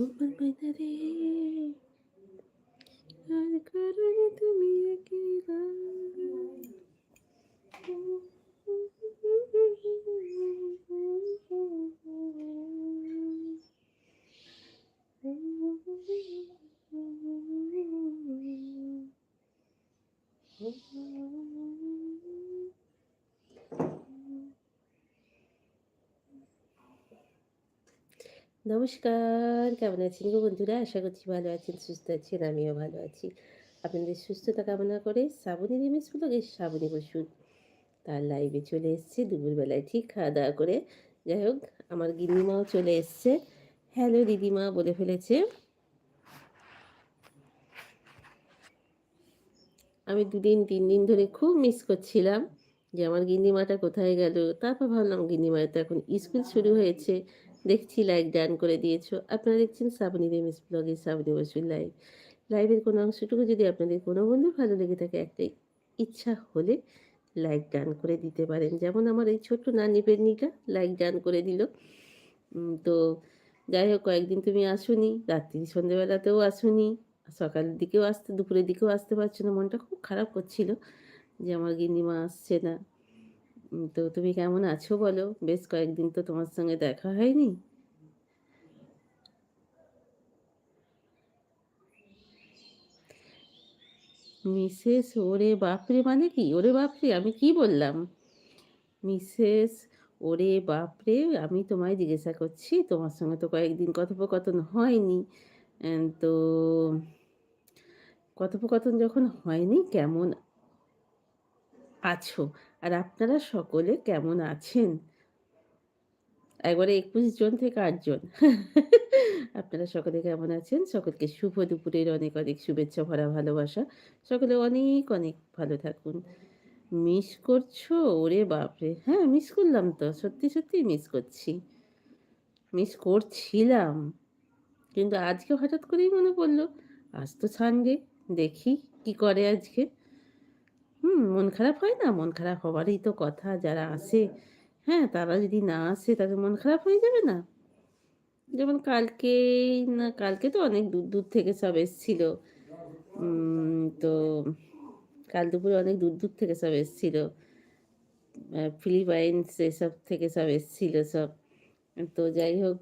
open my daddy. I couldn't do me again. নমস্কার, কেমন আছেন গো বন্ধুরা? আশা করছি ভালো আছেন, সুস্থ আছেন, আমিও ভালো আছি। আপনাদের সুস্থতা কামনা করে শ্রাবণী রিমিস ব্লগের শ্রাবণী বসুন তার লাইভে চলে এসছে দুপুরবেলায়। ঠিক খাওয়া দাওয়া করে যাই হোক, আমার গিন্নিমাও চলে এসছে। হ্যালো দিদিমা, বলে ফেলেছে। আমি দুদিন, তিন দিন ধরে খুব মিস করছিলাম যে আমার গিন্নিমাটা কোথায় গেল? তারপর ভাবলাম গিন্নিমায়ের তো এখন স্কুল শুরু হয়েছে। দেখছি লাইক ডান করে দিয়েছ। আপনারা দেখছেন শ্রাবণী রেমিস ব্লগে শ্রাবণী বসুর লাইভ লাইভের কোনো অংশটুকু যদি আপনাদের কোনো বন্ধু ভালো লেগে থাকে, একটা ইচ্ছা হলে লাইক ডান করে দিতে পারেন। যেমন আমার এই ছোট্ট নানি পেটনিটা লাইক ডান করে দিল। তো যাই হোক, কয়েকদিন তুমি আসুনি, রাত্রি সন্ধেবেলাতেও আসুনি, সকালের দিকেও আসতে, দুপুরের দিকেও আসতে পারছ না। মনটা খুব খারাপ করছিল যে আমার গিন্নিমা আসছে না। তো তুমি কেমন আছো বলো? বেশ কয়েকদিন তো তোমার সঙ্গে দেখা হয়নি। মিসেস ওরে বাপরে মানে কি? ওরে বাপরে, আমি কি বললাম? মিসেস ওরে বাপরে, আমি তোমায় জিজ্ঞাসা করছি, তোমার সঙ্গে তো কয়েকদিন কথোপকথন হয়নি। তো কথোপকথন যখন হয়নি, কেমন আছো। আর আপনারা সকলে কেমন আছেন? একবারে একুশ জন থেকে আটজন আপনারা সকলে কেমন আছেন? সকলকে শুভ দুপুরের অনেক অনেক শুভেচ্ছা, ভরা ভালোবাসা। সকলে অনেক অনেক ভালো থাকুন। মিস করছ? ওরে বাপরে! হ্যাঁ মিস করলাম তো। সত্যি সত্যি মিস করছি। মিস করছিলাম। কিন্তু আজকে হঠাৎ করেই মনে পড়ল, আজ তো সানডে দেখি কি করে আজকে। হুম, মন খারাপ হয় না? মন খারাপ হবারই তো কথা। যারা আসে হ্যাঁ তারা যদি না আসে, তাদের মন খারাপ হয়ে যাবে না? যেমন কালকে না, কালকে তো অনেক দূর দূর থেকে সব এসছিল। তো কাল দুপুরে অনেক দূর দূর থেকে সব এসছিল। ফিলিপাইন্স এসব থেকে সব এসছিল সব। তো যাই হোক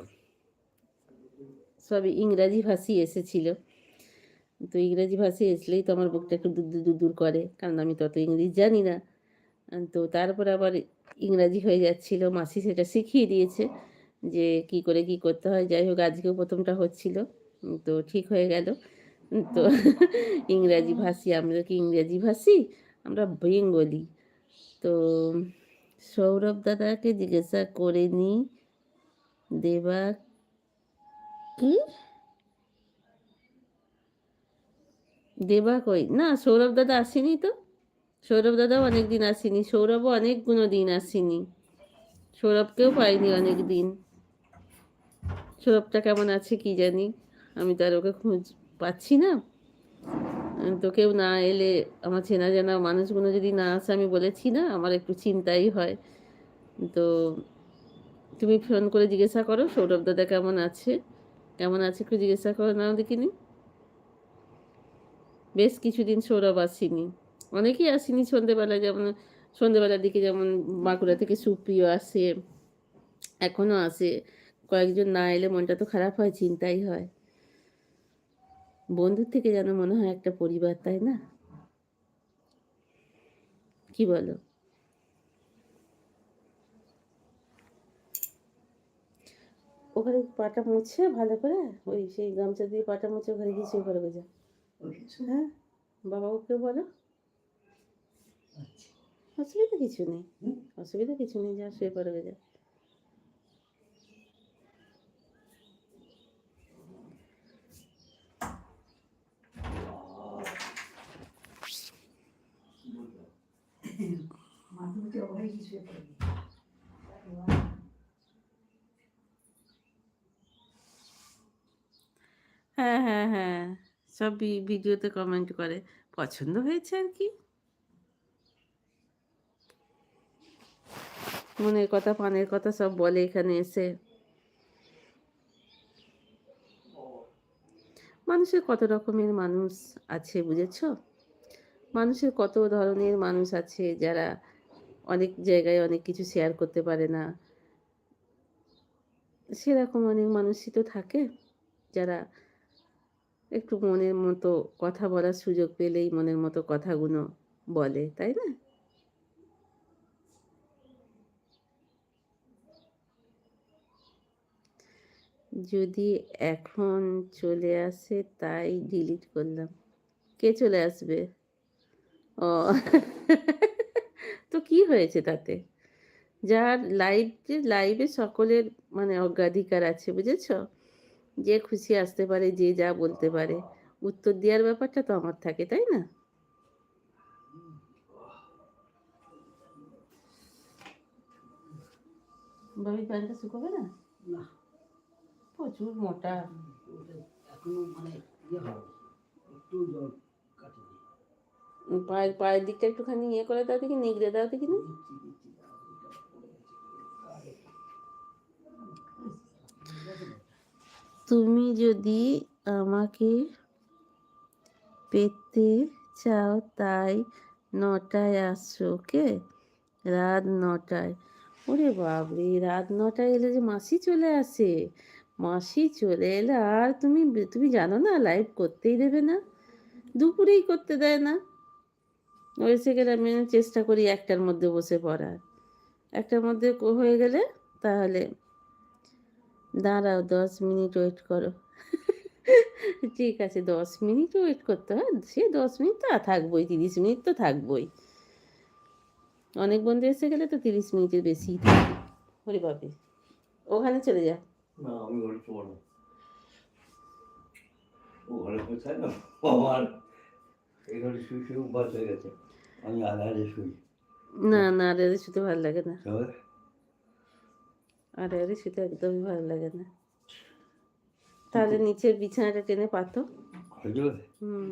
সব ইংরাজি ভাষী এসেছিল। তো ইংরাজি ভাষী আসলেই তো আমার বুকটা একটু দূর দূর দূর করে, কারণ আমি তত ইংরেজি জানি না। তো তারপর আবার ইংরাজি হয়ে যাচ্ছিল, মাসি সেটা শিখিয়ে দিয়েছে যে কি করে কি করতে হয়। যাই হোক, আজকেও প্রথমটা হচ্ছিল তো ঠিক হয়ে গেল। তো ইংরাজি ভাষী, আমরা কি ইংরাজি ভাষী? আমরা বেঙ্গলি। তো সৌরভ দাদাকে জিজ্ঞাসা করে নি, দেবা কি? দেবা কই? না, সৌরভ দাদা আসেনি তো? সৌরভ দাদাও অনেক দিন আসেনি, সৌরভও অনেকগুলো দিন আসেনি। সৌরভকেও পাইনি অনেক দিন সৌরভটা কেমন আছে কি জানি? আমি তো আর ওকে খোঁজ পাচ্ছি না। তো কেউ না এলে আমার চেনা জানা মানুষগুলো যদি না আসে, আমি বলেছি না, আমার একটু চিন্তাই হয়। তো তুমি ফোন করে জিজ্ঞাসা করো, সৌরভ দাদা কেমন আছে? কেমন আছে একটু জিজ্ঞাসা করো না, দেখিনি। বেশ কিছুদিন সৌরভ আসেনি। অনেকেই আসেনি সন্ধেবেলা যেমন সন্ধেবেলার দিকে যেমন বাঁকুড়া থেকে সুপ্রিয় আসে এখনও আসে। কয়েকজন না এলে মনটা তো খারাপ হয়, চিন্তাই হয়। বন্ধুর থেকে যেন মনে হয় একটা পরিবার, তাই না? কি বলো? ওখানে পাটা মুছে ভালো করে? ওই সেই গামছা দিয়ে পাটা মুছে ওখানে গিয়ে শুয়ে পড়বে যা। হ্যাঁ বাবা ওকে বলো। অসুবিধা কিছু নেই। অসুবিধা কিছু নেই যা শুয়ে পড়বে যা। হ্যাঁ হ্যাঁ হ্যাঁ। সব ভিডিওতে কমেন্ট করে। পছন্দ হয়েছে আর কি। মনের কথা, প্রাণের কথা সব বলে এখানে এসে। মানুষের কত রকমের মানুষ আছে বুঝেছ? মানুষের কত ধরনের মানুষ আছে যারা অনেক জায়গায় অনেক কিছু শেয়ার করতে পারে না। সেরকম অনেক মানুষই তো থাকে যারা একটু মনের মতো কথা বলার সুযোগ পেলেই মনের মতো কথাগুলো বলে, তাই না? যদি এখন চলে আসে তাই ডিলিট করলাম। কে চলে আসবে? ও তো কি হয়েছে তাতে? যার লাইভ যে লাইভে সকলের মানে অগ্রাধিকার আছে বুঝেছ? যে খুশি আসতে পারে, যে যা বলতে পারে। উত্তর দেওয়ার ব্যাপারটা তো আমার থাকে, তাই না? ভাবি প্যান্টটা শুকোবে না? না প্রচুর মোটা। এখনও মানে ইয়ে একটু জল পায়ের পায়ের দিকটা একটুখানি ইয়ে করে দাও দেখি, নিগড়ে দাও দেখি না। তুমি যদি আমাকে পেতে চাও, তাই নটায় আসছো, ওকে? রাত নটায়। ওরে বাপরে! রাত নটায় এলে যে মাসি চলে আসে। মাসি চলে এলে আর তুমি তুমি জানো না লাইভ করতেই দেবে না। দুপুরেই করতে দেয় না। ওইসে গেলে আমি চেষ্টা করি একটার মধ্যে বসে পড়ার। একটার মধ্যে হয়ে গেলে তাহলে দাঁড়াও ১০ মিনিট ওয়েট করো। ঠিক আছে ১০ মিনিট ওয়েট করতে হয়। সে ১০ মিনিট তো থাকবোই, ৩০ মিনিট তো থাকবোই। অনেক বন্ধু এসে গেলে তো ৩০ মিনিটের বেশি। ওরে বাপরে! ওখানে চলে যা। না না আড়ে শুতে ভালো লাগে না। তবে আরে শুতে একদমই ভালো লাগে না। তাহলে নিচের বিছানাটা টেনে পাতো। হুম।